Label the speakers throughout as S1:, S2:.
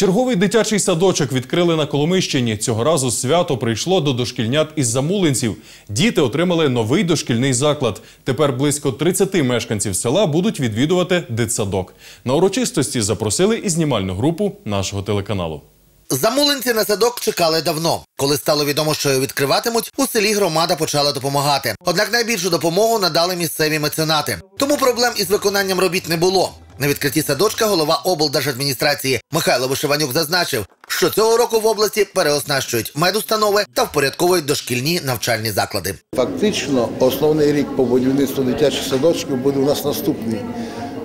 S1: Черговий дитячий садочок відкрили на Коломищині. Цього разу свято прийшло до дошкільнят із замулинців. Діти отримали новий дошкільний заклад. Тепер близько 30 мешканців села будуть відвідувати дитсадок. На урочистості запросили і знімальну групу нашого телеканалу.
S2: Замулинці на садок чекали давно. Коли стало відомо, що його відкриватимуть, у селі громада почала допомагати. Однак найбільшу допомогу надали місцеві меценати. Тому проблем із виконанням робіт не було. На відкритті садочка голова облдержадміністрації Михайло Вишиванюк зазначив, що цього року в області переоснащують медустанови та впорядковують дошкільні навчальні заклади.
S3: Фактично, основний рік по будівництву дитячих садочків буде у нас наступний.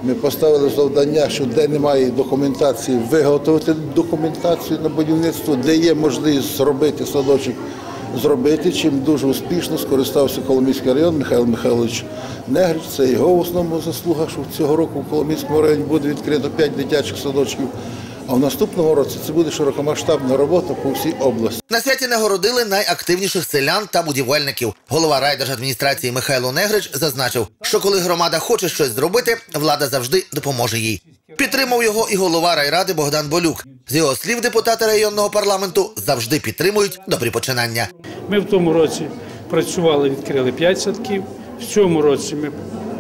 S3: Ми поставили завдання, що де немає документації, виготовити документацію на будівництво, де є можливість зробити садочок, зробити, чим дуже успішно скористався Коломийський район Михайло Михайлович Негрич. Це його в основному заслуга, що цього року в Коломийському районі буде відкрито 5 дитячих садочків. А в наступному році це буде широкомасштабна робота по всій області.
S2: На святі нагородили найактивніших селян та будівельників. Голова райдержадміністрації Михайло Негрич зазначив, що коли громада хоче щось зробити, влада завжди допоможе їй. Підтримав його і голова райради Богдан Болюк. З його слів, депутати районного парламенту завжди підтримують добрі починання.
S4: Ми в тому році працювали, відкрили 5 садків. В цьому році ми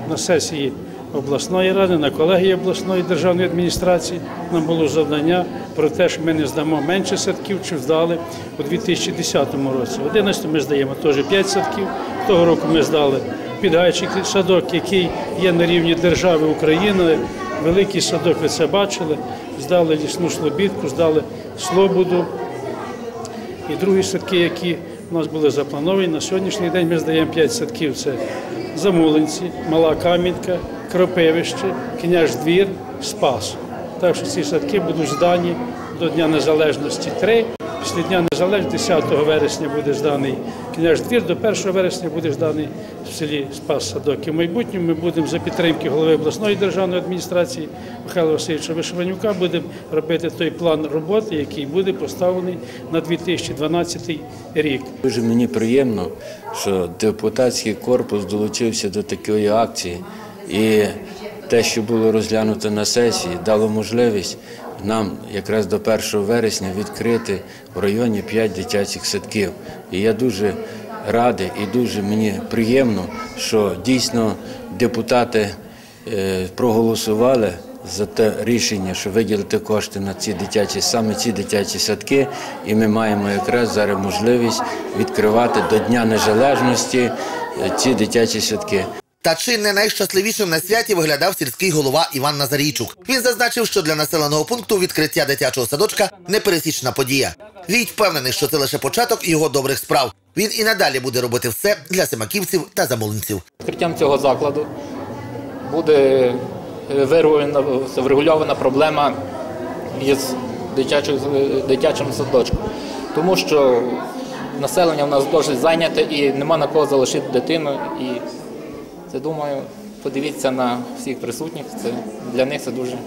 S4: на сесії обласної ради, на колегії обласної державної адміністрації нам було завдання про те, що ми не здамо менше садків, чи здали у 2010 році. У 2011 ми здаємо теж 5 садків. Того року ми здали підгайчий садок, який є на рівні держави України. Великий садок, ви це бачили. Здали лісну слобідку, здали слободу, і другі садки, які у нас були заплановані. На сьогоднішній день ми здаємо 5 садків. Це Замулинці, Мала Кам'янка, Кропивище, Княж Двір, Спас. Так що ці садки будуть здані до Дня Незалежності 3. Після Дня Незалежності 10 вересня буде зданий княж двір, до 1 вересня буде зданий в селі Спас Садок. І в майбутньому ми будемо за підтримки голови обласної державної адміністрації Михайла Васильовича Вишиванюка будемо робити той план роботи, який буде поставлений на 2012 рік.
S5: Дуже мені приємно, що депутатський корпус долучився до такої акції, і те, що було розглянуто на сесії, дало можливість нам якраз до 1 вересня відкрити в районі 5 дитячих садків. І я дуже радий і дуже мені приємно, що дійсно депутати е, проголосували за те рішення, що виділити кошти на ці дитячі, саме ці дитячі садки, і ми маємо якраз зараз можливість відкривати до Дня Незалежності е, ці дитячі садки.
S2: Та чи не найщасливішим на святі виглядав сільський голова Іван Назарійчук. Він зазначив, що для населеного пункту відкриття дитячого садочка непересічна подія. Війт впевнений, що це лише початок його добрих справ. Він і надалі буде робити все для семаківців та замулинців.
S6: Відкриттям цього закладу буде е, врегульована проблема із дитячим, дитячим садочком. Тому що населення в нас досить зайняте і нема на кого залишити дитину. Думаю, подивіться на всіх присутніх. Це для них це дуже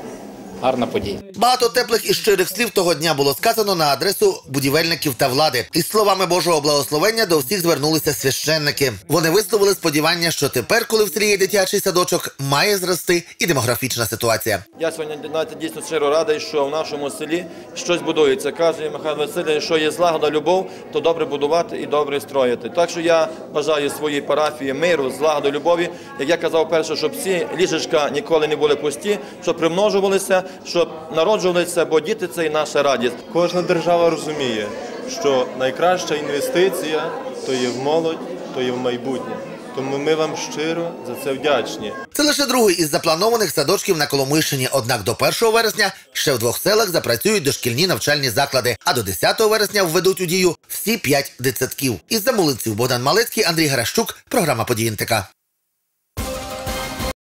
S6: гарна подія.
S2: Багато теплих і щирих слів того дня було сказано на адресу будівельників та влади. Із словами Божого благословення до всіх звернулися священники. Вони висловили сподівання, що тепер, коли в селі є дитячий садочок, має зрости і демографічна ситуація.
S7: Я сьогодні навіть дійсно щиро радий, що в нашому селі щось будується. Каже Михайло Васильович, що є злагода, любов, то добре будувати і добре строїти. Так що я бажаю своїй парафії миру, злагоди, любові. Як я казав перше, щоб ці ліжечка ніколи не були пусті, щоб примножувалися, щоб народжувалися, бо діти це і наша радість.
S8: Кожна держава розуміє, що найкраща інвестиція то є в молодь, то є в майбутнє. Тому ми вам щиро за це вдячні.
S2: Це лише другий із запланованих садочків на Коломийщині. Однак до 1 вересня ще в двох селах запрацюють дошкільні навчальні заклади, а до 10 вересня введуть у дію всі п'ять дитсадків. Із замулинців Богдан Малецький, Андрій Гаращук, програма «Події НТК».